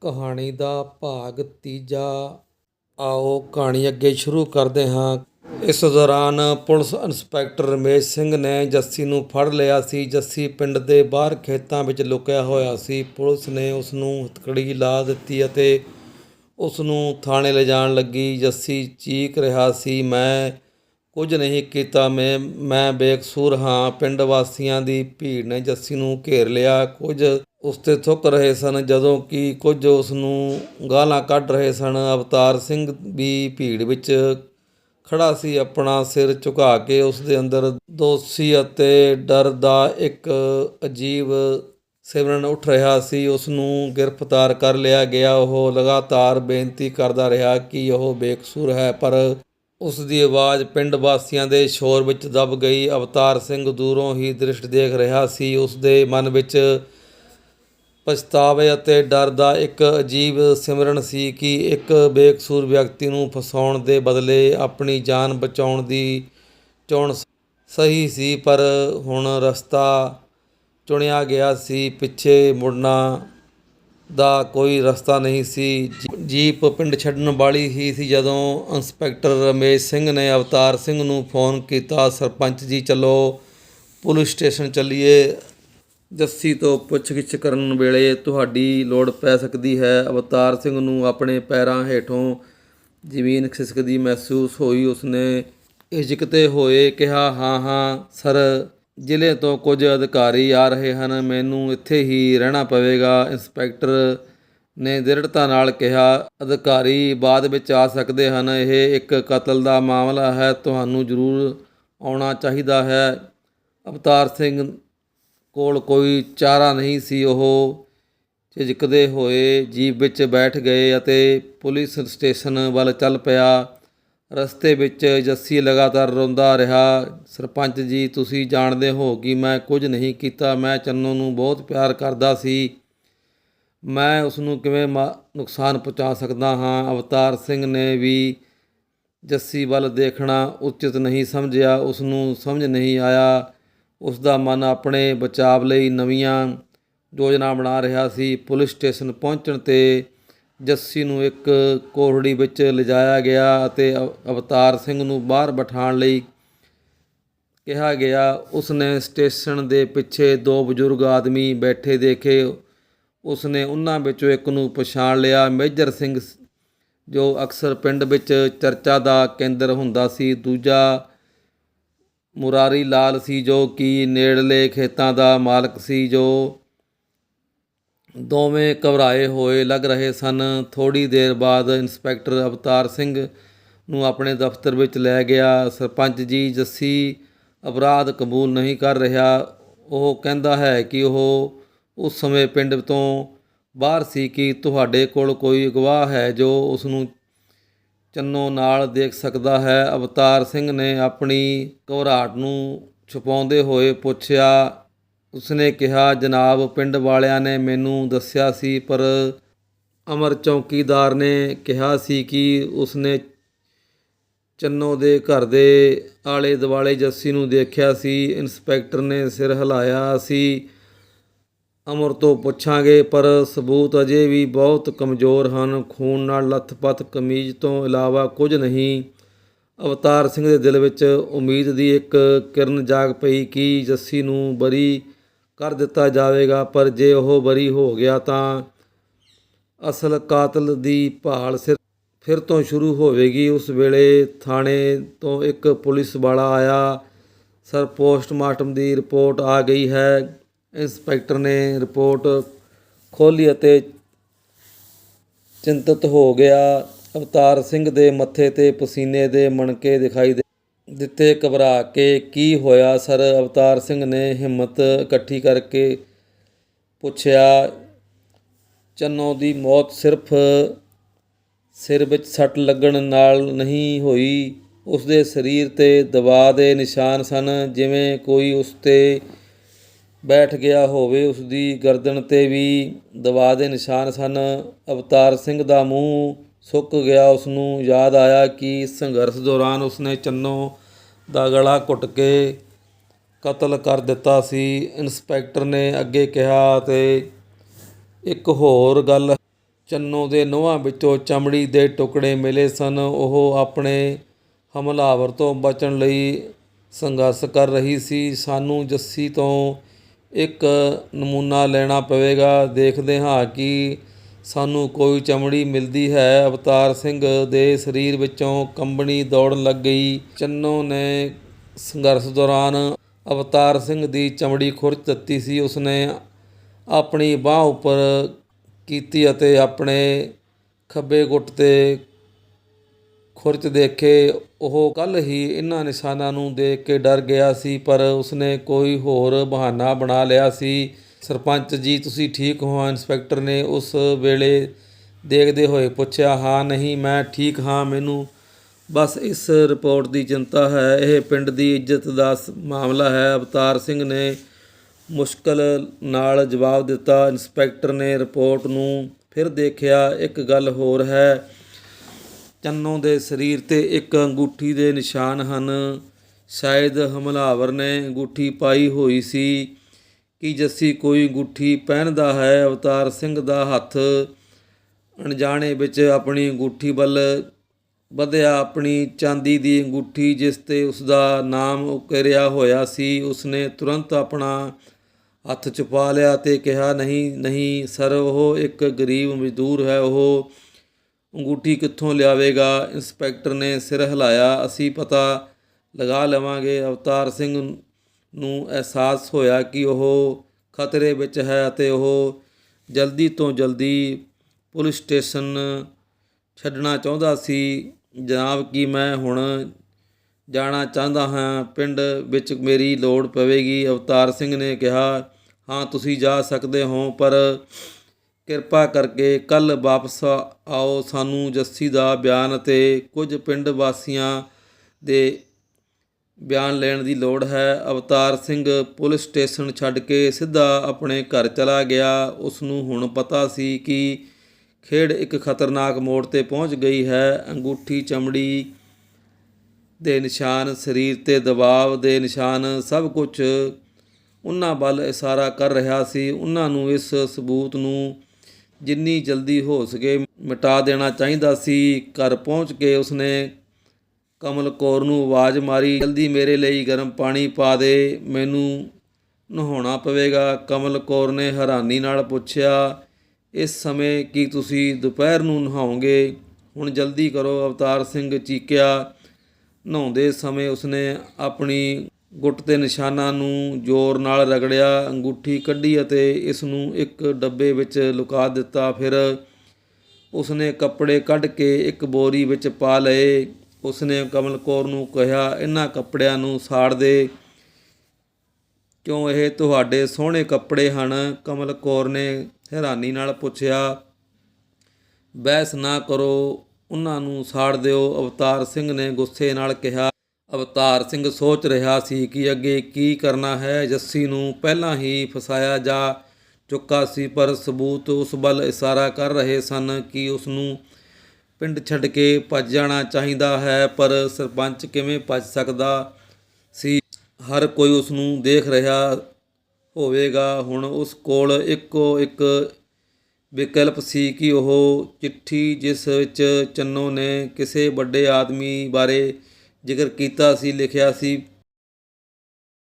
ਕਹਾਣੀ ਦਾ ਭਾਗ ਤੀਜਾ। ਆਓ ਕਹਾਣੀ ਅੱਗੇ ਸ਼ੁਰੂ ਕਰਦੇ ਹਾਂ। ਇਸ ਦੌਰਾਨ ਪੁਲਿਸ ਇੰਸਪੈਕਟਰ ਰਮੇਸ਼ ਸਿੰਘ ਨੇ ਜੱਸੀ ਨੂੰ ਫੜ ਲਿਆ ਸੀ। ਜੱਸੀ ਪਿੰਡ ਦੇ ਬਾਹਰ ਖੇਤਾਂ ਵਿੱਚ ਲੁਕਿਆ ਹੋਇਆ ਸੀ। ਪੁਲਿਸ ਨੇ ਉਸ ਨੂੰ ਹਥਕੜੀ ਲਾ ਦਿੱਤੀ ਅਤੇ ਉਸ ਨੂੰ ਥਾਣੇ ਲਿਜਾਣ ਲੱਗੀ। ਜੱਸੀ ਚੀਕ ਰਿਹਾ ਸੀ, ਮੈਂ ਕੁਝ ਨਹੀਂ ਕੀਤਾ, ਮੈਂ ਮੈਂ ਬੇਕਸੂਰ ਹਾਂ। ਪਿੰਡ ਵਾਸੀਆਂ ਦੀ ਭੀੜ ਨੇ ਜੱਸੀ ਨੂੰ ਘੇਰ ਲਿਆ। ਕੁਝ ਉਸ ਤੇ ਥੁੱਕ ਰਹੇ ਸਨ, ਜਦੋਂ ਕਿ ਕੁਝ ਉਸ ਨੂੰ ਗਾਲਾਂ ਕੱਢ ਰਹੇ ਸਨ। ਅਵਤਾਰ ਸਿੰਘ ਵੀ ਭੀੜ ਵਿੱਚ ਖੜਾ ਸੀ, ਆਪਣਾ ਸਿਰ ਝੁਕਾ ਕੇ ਉਸ ਦੇ ਅੰਦਰ ਦੋਸੀ ਅਤੇ ਡਰ ਦਾ ਇੱਕ ਅਜੀਬ ਸਿਮਰਨ ਉੱਠ ਰਿਹਾ ਸੀ। ਉਸ ਨੂੰ ਗ੍ਰਿਫਤਾਰ ਕਰ ਲਿਆ ਗਿਆ। ਉਹ ਲਗਾਤਾਰ ਬੇਨਤੀ ਕਰਦਾ ਰਿਹਾ ਕਿ ਉਹ ਬੇਕਸੂਰ ਹੈ, ਪਰ ਉਸ ਦੀ ਆਵਾਜ਼ ਪਿੰਡ ਵਾਸੀਆਂ ਦੇ ਸ਼ੋਰ ਵਿੱਚ ਦਬ ਗਈ। ਅਵਤਾਰ ਸਿੰਘ ਦੂਰੋਂ ਹੀ ਦ੍ਰਿਸ਼ਟ ਦੇਖ ਰਿਹਾ ਸੀ। ਉਸ ਦੇ ਮਨ ਵਿੱਚ ਪਛਤਾਵੇ ਅਤੇ ਡਰ ਦਾ ਇੱਕ ਅਜੀਬ ਸਿਮਰਨ ਸੀ ਕਿ ਇੱਕ ਬੇਕਸੂਰ ਵਿਅਕਤੀ ਨੂੰ ਫਸਾਉਣ ਦੇ ਬਦਲੇ ਆਪਣੀ ਜਾਨ ਬਚਾਉਣ ਦੀ ਚੋਣ ਸਹੀ ਸੀ, ਪਰ ਹੁਣ ਰਸਤਾ ਚੁਣਿਆ ਗਿਆ ਸੀ। ਪਿੱਛੇ ਮੁੜਨਾ ਦਾ ਕੋਈ ਰਸਤਾ ਨਹੀਂ ਸੀ। ਜੀ- ਜੀਪ ਪਿੰਡ ਛੱਡਣ ਵਾਲੀ ਹੀ ਸੀ ਜਦੋਂ ਇੰਸਪੈਕਟਰ ਰਮੇਸ਼ ਸਿੰਘ ਨੇ ਅਵਤਾਰ ਸਿੰਘ ਨੂੰ ਫੋਨ ਕੀਤਾ, ਸਰਪੰਚ ਜੀ, ਚੱਲੋ, ਪੁਲਿਸ ਸਟੇਸ਼ਨ ਚੱਲੀਏ। ਜੱਸੀ ਤੋਂ ਪੁੱਛਗਿੱਛ ਕਰਨ ਵੇਲੇ ਤੁਹਾਡੀ ਲੋੜ ਪੈ ਸਕਦੀ ਹੈ। ਅਵਤਾਰ ਸਿੰਘ ਨੂੰ ਆਪਣੇ ਪੈਰਾਂ ਹੇਠੋਂ ਜ਼ਮੀਨ ਖਿਸਕਦੀ ਮਹਿਸੂਸ ਹੋਈ। ਉਸਨੇ ਝਿਜਕਦੇ ਹੋਏ ਕਿਹਾ, ਹਾਂ ਹਾਂ, ਸਰ। ਜ਼ਿਲ੍ਹੇ ਤੋਂ ਕੁਝ ਅਧਿਕਾਰੀ ਆ ਰਹੇ ਹਨ। ਮੈਨੂੰ ਇੱਥੇ ਹੀ ਰਹਿਣਾ ਪਵੇਗਾ। ਇੰਸਪੈਕਟਰ ਨੇ ਦ੍ਰਿੜਤਾ ਨਾਲ ਕਿਹਾ, ਅਧਿਕਾਰੀ ਬਾਅਦ ਵਿੱਚ ਆ ਸਕਦੇ ਹਨ। ਇਹ ਇੱਕ ਕਤਲ ਦਾ ਮਾਮਲਾ ਹੈ। ਤੁਹਾਨੂੰ ਜ਼ਰੂਰ ਆਉਣਾ ਚਾਹੀਦਾ ਹੈ। ਅਵਤਾਰ ਸਿੰਘ ਕੋਲ ਕੋਈ ਚਾਰਾ ਨਹੀਂ ਸੀ। ਉਹ ਝਿਜਕਦੇ ਹੋਏ ਜੀਪ ਵਿੱਚ ਬੈਠ ਗਏ ਅਤੇ ਪੁਲਿਸ ਸਟੇਸ਼ਨ ਵੱਲ ਚੱਲ ਪਿਆ। ਰਸਤੇ ਵਿੱਚ ਜੱਸੀ ਲਗਾਤਾਰ ਰੋਂਦਾ ਰਿਹਾ, ਸਰਪੰਚ ਜੀ, ਤੁਸੀਂ ਜਾਣਦੇ ਹੋ ਕਿ ਮੈਂ ਕੁਝ ਨਹੀਂ ਕੀਤਾ। ਮੈਂ ਚੰਨੋ ਨੂੰ ਬਹੁਤ ਪਿਆਰ ਕਰਦਾ ਸੀ। ਮੈਂ ਉਸ ਨੂੰ ਕਿਵੇਂ ਮਾ- ਨੁਕਸਾਨ ਪਹੁੰਚਾ ਸਕਦਾ ਹਾਂ? ਅਵਤਾਰ ਸਿੰਘ ਨੇ ਵੀ ਜੱਸੀ ਵੱਲ ਦੇਖਣਾ ਉਚਿਤ ਨਹੀਂ ਸਮਝਿਆ। ਉਸ ਨੂੰ ਸਮਝ ਨਹੀਂ ਆਇਆ। ਉਸ ਦਾ ਮਨ ਆਪਣੇ ਬਚਾਵ ਲਈ ਨਵੀਆਂ ਯੋਜਨਾ ਬਣਾ ਰਿਹਾ ਸੀ। ਪੁਲਿਸ ਸਟੇਸ਼ਨ ਪਹੁੰਚਣ ਤੇ ਜੱਸੀ ਨੂੰ ਇੱਕ ਕੋਹੜੀ ਵਿੱਚ ਲਿਜਾਇਆ ਗਿਆ ਅਤੇ ਅਵ- ਅਵਤਾਰ ਸਿੰਘ ਨੂੰ ਬਾਹਰ ਬਿਠਾਉਣ ਲਈ ਕਿਹਾ ਗਿਆ। ਉਸਨੇ ਸਟੇਸ਼ਨ ਦੇ ਪਿੱਛੇ ਦੋ ਬਜ਼ੁਰਗ ਆਦਮੀ ਬੈਠੇ ਦੇਖੇ। ਉਸਨੇ ਉਹਨਾਂ ਵਿੱਚੋਂ ਇੱਕ ਨੂੰ ਪਛਾਣ ਲਿਆ। ਮੇਜਰ ਸਿੰਘ ਜੋ ਅਕਸਰ ਪਿੰਡ ਵਿੱਚ ਚਰਚਾ ਦਾ ਕੇਂਦਰ ਹੁੰਦਾ ਸੀ। ਦੂਜਾ ਮੁਰਾਰੀ ਲਾਲ ਸੀ ਜੋ ਕਿ ਨੇੜਲੇ ਖੇਤਾਂ ਦਾ ਮਾਲਕ ਸੀ, ਜੋ ਦੋਵੇਂ ਘਬਰਾਏ ਹੋਏ ਲੱਗ ਰਹੇ ਸਨ। ਥੋੜੀ ਦੇਰ ਬਾਅਦ ਇੰਸਪੈਕਟਰ ਅਵਤਾਰ ਸਿੰਘ ਨੂੰ ਆਪਣੇ ਦਫ਼ਤਰ ਵਿੱਚ ਲੈ ਗਿਆ। ਸਰਪੰਚ ਜੀ, ਜੱਸੀ ਅਪਰਾਧ ਕਬੂਲ ਨਹੀਂ ਕਰ ਰਿਹਾ। ਉਹ ਕਹਿੰਦਾ ਹੈ ਕਿ ਉਹ ਉਸ ਸਮੇਂ ਪਿੰਡ ਤੋਂ ਬਾਹਰ ਸੀ ਕਿ ਤੁਹਾਡੇ ਕੋਲ ਕੋਈ ਗਵਾਹ ਹੈ ਜੋ ਉਸ ਨੂੰ ਚੰਨੋ ਨਾਲ ਦੇਖ ਸਕਦਾ ਹੈ। ਅਵਤਾਰ ਸਿੰਘ ਨੇ ਆਪਣੀ ਘਬਰਾਹਟ ਨੂੰ ਛੁਪਾਉਂਦੇ ਹੋਏ ਪੁੱਛਿਆ ਉਸਨੇ ਕਿਹਾ, ਜਨਾਬ, ਪਿੰਡ ਵਾਲਿਆਂ ਨੇ ਮੈਨੂੰ ਦੱਸਿਆ ਸੀ, ਪਰ ਅਮਰ ਚੌਕੀਦਾਰ ਨੇ ਕਿਹਾ ਸੀ ਕਿ ਉਸਨੇ ਚੰਨੋ ਦੇ ਘਰ ਦੇ ਆਲੇ ਦੁਆਲੇ ਜੱਸੀ ਨੂੰ ਦੇਖਿਆ ਸੀ, ਇੰਸਪੈਕਟਰ ਨੇ ਸਿਰ ਹਿਲਾਇਆ ਸੀ। ਅਮਰ ਤੋਂ ਪੁੱਛਾਂਗੇ, ਪਰ ਸਬੂਤ ਅਜੇ ਵੀ ਬਹੁਤ ਕਮਜ਼ੋਰ ਹਨ। ਖੂਨ ਨਾਲ ਲੱਥਪੱਥ ਕਮੀਜ਼ ਤੋਂ ਇਲਾਵਾ ਕੁਝ ਨਹੀਂ। ਅਵਤਾਰ ਸਿੰਘ ਦੇ ਦਿਲ ਵਿੱਚ ਉਮੀਦ ਦੀ ਇੱਕ ਕਿਰਨ ਜਾਗ ਪਈ ਕਿ ਜੱਸੀ ਨੂੰ ਬਰੀ ਕਰ ਦਿੱਤਾ ਜਾਵੇਗਾ, ਪਰ ਜੇ ਉਹ ਬਰੀ ਹੋ ਗਿਆ ਤਾਂ ਅਸਲ ਕਾਤਲ ਦੀ ਭਾਲ ਸਿਰ ਫਿਰ ਤੋਂ ਸ਼ੁਰੂ ਹੋਵੇਗੀ। ਉਸ ਵੇਲੇ ਥਾਣੇ ਤੋਂ ਇੱਕ ਪੁਲਿਸ ਵਾਲਾ ਆਇਆ। ਸਰ, ਪੋਸਟਮਾਰਟਮ ਦੀ ਰਿਪੋਰਟ ਆ ਗਈ ਹੈ। ਇੰਸਪੈਕਟਰ ਨੇ ਰਿਪੋਰਟ ਖੋਲੀ ਅਤੇ ਚਿੰਤਤ ਹੋ ਗਿਆ। ਅਵਤਾਰ ਸਿੰਘ ਦੇ ਮੱਥੇ ਤੇ ਪਸੀਨੇ ਦੇ ਮਣਕੇ ਦਿਖਾਈ ਦੇ ਦਿੱਤੇ ਘਬਰਾ ਕੇ ਕੀ ਹੋਇਆ? ਸਰ, ਅਵਤਾਰ ਸਿੰਘ ਨੇ ਹਿੰਮਤ ਇਕੱਠੀ ਕਰਕੇ ਪੁੱਛਿਆ, ਚੰਨੋ ਦੀ ਮੌਤ ਸਿਰਫ ਸਿਰ ਵਿੱਚ ਸੱਟ ਲੱਗਣ ਨਾਲ ਨਹੀਂ ਹੋਈ। ਉਸ ਦੇ ਸਰੀਰ ਤੇ ਦਬਾਅ ਦੇ ਨਿਸ਼ਾਨ ਸਨ। ਜਿਵੇਂ ਕੋਈ ਉਸ ਤੇ ਬੈਠ ਗਿਆ ਹੋਵੇ ਉਸ ਦੀ ਗਰਦਨ ਤੇ ਵੀ ਦਬਾਅ ਦੇ ਨਿਸ਼ਾਨ ਸਨ। ਅਵਤਾਰ ਸਿੰਘ ਦਾ ਮੂੰਹ ਸੁੱਕ ਗਿਆ ਉਸ ਨੂੰ ਯਾਦ ਆਇਆ ਕਿ ਸੰਘਰਸ਼ ਦੌਰਾਨ ਉਸਨੇ ਚੰਨੋ ਦਾ ਗਲਾ ਘੁੱਟ ਕੇ ਕਤਲ ਕਰ ਦਿੱਤਾ ਸੀ। ਇੰਸਪੈਕਟਰ ਨੇ ਅੱਗੇ ਕਿਹਾ ਤੇ ਇੱਕ ਹੋਰ ਗੱਲ, ਚੰਨੋ ਦੇ ਨੋਹਾਂ ਵਿੱਚੋਂ ਚਮੜੀ ਦੇ ਟੁਕੜੇ ਮਿਲੇ ਸਨ। ਉਹ ਆਪਣੇ ਹਮਲਾਵਰ ਤੋਂ ਬਚਣ ਲਈ ਸੰਘਰਸ਼ ਕਰ ਰਹੀ ਸੀ। ਸਾਨੂੰ ਜੱਸੀ ਤੋਂ ਇੱਕ ਨਮੂਨਾ ਲੈਣਾ ਪਵੇਗਾ। ਦੇਖਦੇ ਹਾਂ ਕਿ ਸਾਨੂੰ ਕੋਈ ਚਮੜੀ ਮਿਲਦੀ ਹੈ। ਅਵਤਾਰ ਸਿੰਘ ਦੇ ਸਰੀਰ ਵਿੱਚੋਂ ਕੰਬਣੀ ਦੌੜਨ ਲੱਗ ਗਈ। ਚੰਨੋ ਨੇ ਸੰਘਰਸ਼ ਦੌਰਾਨ ਅਵਤਾਰ ਸਿੰਘ ਦੀ ਚਮੜੀ ਖੁਰਚ ਦਿੱਤੀ ਸੀ। ਉਸਨੇ ਆਪਣੀ ਬਾਹ ਉੱਪਰ ਕੀਤੀ ਅਤੇ ਆਪਣੇ ਖੱਬੇ ਗੁੱਟ ਤੇ ਖੁਰਚ ਦੇਖੇ। ਉਹ ਕੱਲ ਹੀ ਇਹਨਾਂ ਨਿਸ਼ਾਨਾਂ ਨੂੰ ਦੇਖ ਕੇ ਡਰ ਗਿਆ ਸੀ, ਪਰ ਉਸਨੇ ਕੋਈ ਹੋਰ ਬਹਾਨਾ ਬਣਾ ਲਿਆ ਸੀ। ਸਰਪੰਚ ਜੀ, ਤੁਸੀਂ ਠੀਕ ਹੋ? ਇੰਸਪੈਕਟਰ ਨੇ ਉਸ ਵੇਲੇ ਦੇਖਦੇ ਹੋਏ ਪੁੱਛਿਆ, ਹਾਂ, ਨਹੀਂ, ਮੈਂ ਠੀਕ ਹਾਂ, ਮੈਨੂੰ ਬਸ ਇਸ ਰਿਪੋਰਟ ਦੀ ਚਿੰਤਾ ਹੈ। ਇਹ ਪਿੰਡ ਦੀ ਇੱਜ਼ਤ ਦਾ ਸ- ਮਾਮਲਾ ਹੈ। ਅਵਤਾਰ ਸਿੰਘ ਨੇ ਮੁਸ਼ਕਲ ਨਾਲ ਜਵਾਬ ਦਿੱਤਾ। ਇੰਸਪੈਕਟਰ ਨੇ ਰਿਪੋਰਟ ਨੂੰ ਫਿਰ ਦੇਖਿਆ, ਇੱਕ ਗੱਲ ਹੋਰ ਹੈ। ਚੰਨੋ ਦੇ ਸਰੀਰ ਤੇ ਇੱਕ ਅੰਗੂਠੀ ਦੇ ਨਿਸ਼ਾਨ ਹਨ। ਸ਼ਾਇਦ ਹਮਲਾਵਰ ਨੇ ਅੰਗੂਠੀ ਪਾਈ ਹੋਈ ਸੀ। ਕਿ ਜੱਸੀ ਕੋਈ ਅੰਗੂਠੀ ਪਹਿਨਦਾ ਹੈ? ਅਵਤਾਰ ਸਿੰਘ ਦਾ ਹੱਥ ਅਣਜਾਣੇ ਵਿੱਚ ਆਪਣੀ ਅੰਗੂਠੀ ਵੱਲ ਵਧਿਆ। ਆਪਣੀ ਚਾਂਦੀ ਦੀ ਅੰਗੂਠੀ ਜਿਸ ਤੇ ਉਸ ਦਾ ਨਾਮ ਉਕਰਿਆ ਹੋਇਆ ਸੀ, ਉਸਨੇ ਤੁਰੰਤ ਆਪਣਾ ਹੱਥ ਛੁਪਾ ਲਿਆ ਤੇ ਕਿਹਾ, ਨਹੀਂ ਨਹੀਂ ਸਰ, ਉਹ ਇੱਕ ਗਰੀਬ ਮਜ਼ਦੂਰ ਹੈ। ਉਹ ਅੰਗੂਠੀ ਕਿੱਥੋਂ ਲਿਆਵੇਗਾ? ਇੰਸਪੈਕਟਰ ਨੇ ਸਿਰ ਹਿਲਾਇਆ। ਅਸੀਂ ਪਤਾ ਲਗਾ ਲਵਾਂਗੇ। ਅਵਤਾਰ ਸਿੰਘ ਨੂੰ ਅਹਿਸਾਸ ਹੋਇਆ ਕਿ ਉਹ ਖਤਰੇ ਵਿੱਚ ਹੈ ਅਤੇ ਉਹ ਜਲਦੀ ਤੋਂ ਜਲਦੀ ਪੁਲਿਸ ਸਟੇਸ਼ਨ ਛੱਡਣਾ ਚਾਹੁੰਦਾ ਸੀ। ਜਨਾਬ, ਕਿ ਮੈਂ ਹੁਣ ਜਾਣਾ ਚਾਹੁੰਦਾ ਹਾਂ? ਪਿੰਡ ਵਿੱਚ ਮੇਰੀ ਲੋੜ ਪਵੇਗੀ। ਅਵਤਾਰ ਸਿੰਘ ਨੇ ਕਿਹਾ, ਹਾਂ, ਤੁਸੀਂ ਜਾ ਸਕਦੇ ਹੋ, ਪਰ ਕਿਰਪਾ ਕਰਕੇ ਕੱਲ ਵਾਪਸ ਆਓ। ਸਾਨੂੰ ਜੱਸੀ ਦਾ ਬਿਆਨ ਅਤੇ ਕੁਝ ਪਿੰਡ ਵਾਸੀਆਂ ਦੇ ਬਿਆਨ ਲੈਣ ਦੀ ਲੋੜ ਹੈ। ਅਵਤਾਰ ਸਿੰਘ ਪੁਲਿਸ ਸਟੇਸ਼ਨ ਛੱਡ ਕੇ ਸਿੱਧਾ ਆਪਣੇ ਘਰ ਚਲਾ ਗਿਆ। ਉਸ ਨੂੰ ਹੁਣ ਪਤਾ ਸੀ ਕਿ ਖੇਡ ਇੱਕ ਖਤਰਨਾਕ ਮੋੜ ਤੇ ਪਹੁੰਚ ਗਈ ਹੈ। ਅੰਗੂਠੀ ਚਮੜੀ ਦੇ ਨਿਸ਼ਾਨ, ਸਰੀਰ ਤੇ ਦਬਾਅ ਦੇ ਨਿਸ਼ਾਨ, ਸਭ ਕੁਝ ਉਹਨਾਂ ਵੱਲ ਇਸ਼ਾਰਾ ਕਰ ਰਿਹਾ ਸੀ। ਉਹਨਾਂ ਨੂੰ ਇਸ ਸਬੂਤ ਨੂੰ ਜਿੰਨੀ ਜਲਦੀ ਹੋ ਸਕੇ ਮਿਟਾ ਦੇਣਾ ਚਾਹੀਦਾ ਸੀ। ਘਰ ਪਹੁੰਚ ਕੇ ਉਸਨੇ ਕਮਲ ਕੌਰ ਨੂੰ ਆਵਾਜ਼ ਮਾਰੀ, ਜਲਦੀ ਮੇਰੇ ਲਈ ਗਰਮ ਪਾਣੀ ਪਾ ਦੇ, ਮੈਨੂੰ ਨਹਾਉਣਾ ਪਵੇਗਾ। ਕਮਲ ਕੌਰ ਨੇ ਹੈਰਾਨੀ ਨਾਲ ਪੁੱਛਿਆ, ਇਸ ਸਮੇਂ ਕੀ ਤੁਸੀਂ ਦੁਪਹਿਰ ਨੂੰ ਨਹਾਓਗੇ? ਹੁਣ ਜਲਦੀ ਕਰੋ, ਅਵਤਾਰ ਸਿੰਘ ਚੀਕਿਆ। ਨਹਾਉਂਦੇ ਸਮੇਂ ਉਸਨੇ ਆਪਣੀ ਗੁੱਟ ਤੇ ਨਿਸ਼ਾਨਾਂ ਨੂੰ ਜ਼ੋਰ ਨਾਲ ਰਗੜਿਆ, ਅੰਗੂਠੀ ਕੱਢੀ ਅਤੇ ਇਸ ਨੂੰ ਇੱਕ ਡੱਬੇ ਵਿੱਚ ਲੁਕਾ ਦਿੱਤਾ। ਫਿਰ ਉਸਨੇ ਕੱਪੜੇ ਕੱਢ ਕੇ ਇੱਕ ਬੋਰੀ ਵਿੱਚ ਪਾ ਲਏ। ਉਸਨੇ ਕਮਲ ਕੌਰ ਨੂੰ ਕਿਹਾ ਇਹਨਾਂ ਕੱਪੜਿਆਂ ਨੂੰ ਸਾੜ ਦੇ। ਕਿਉਂ ਇਹ ਤੁਹਾਡੇ ਸੋਹਣੇ ਕੱਪੜੇ ਹਨ? ਕਮਲ ਕੌਰ ਨੇ ਹੈਰਾਨੀ ਨਾਲ ਪੁੱਛਿਆ, ਬਹਿਸ ਨਾ ਕਰੋ ਉਹਨਾਂ ਨੂੰ ਸਾੜ ਦਿਓ। ਅਵਤਾਰ ਸਿੰਘ ਨੇ ਗੁੱਸੇ ਨਾਲ ਕਿਹਾ, ਅਵਤਾਰ ਸਿੰਘ ਸੋਚ ਰਿਹਾ ਸੀ ਕਿ ਅੱਗੇ ਕੀ ਕਰਨਾ ਹੈ, ਜੱਸੀ ਨੂੰ ਪਹਿਲਾਂ ਹੀ ਫਸਾਇਆ ਜਾ ਚੁੱਕਾ ਸੀ, ਪਰ ਸਬੂਤ ਉਸ ਵੱਲ ਇਸ਼ਾਰਾ ਕਰ ਰਹੇ ਸਨ ਕਿ ਉਸ ਨੂੰ ਪਿੰਡ ਛੱਡ ਕੇ ਭੱਜ ਜਾਣਾ ਚਾਹੀਦਾ ਹੈ, ਪਰ ਸਰਪੰਚ ਕਿਵੇਂ ਭੱਜ ਸਕਦਾ ਸੀ? ਹਰ ਕੋਈ ਉਸ ਨੂੰ ਦੇਖ ਰਿਹਾ ਹੋਵੇਗਾ। ਹੁਣ ਉਸ ਕੋਲ ਇੱਕੋ ਇੱਕ ਵਿਕਲਪ ਸੀ ਕਿ ਉਹ ਚਿੱਠੀ ਜਿਸ ਵਿੱਚ ਚੰਨੋ ਨੇ ਕਿਸੇ ਵੱਡੇ ਆਦਮੀ ਬਾਰੇ ਜ਼ਿਕਰ ਕੀਤਾ ਸੀ, ਲਿਖਿਆ ਸੀ।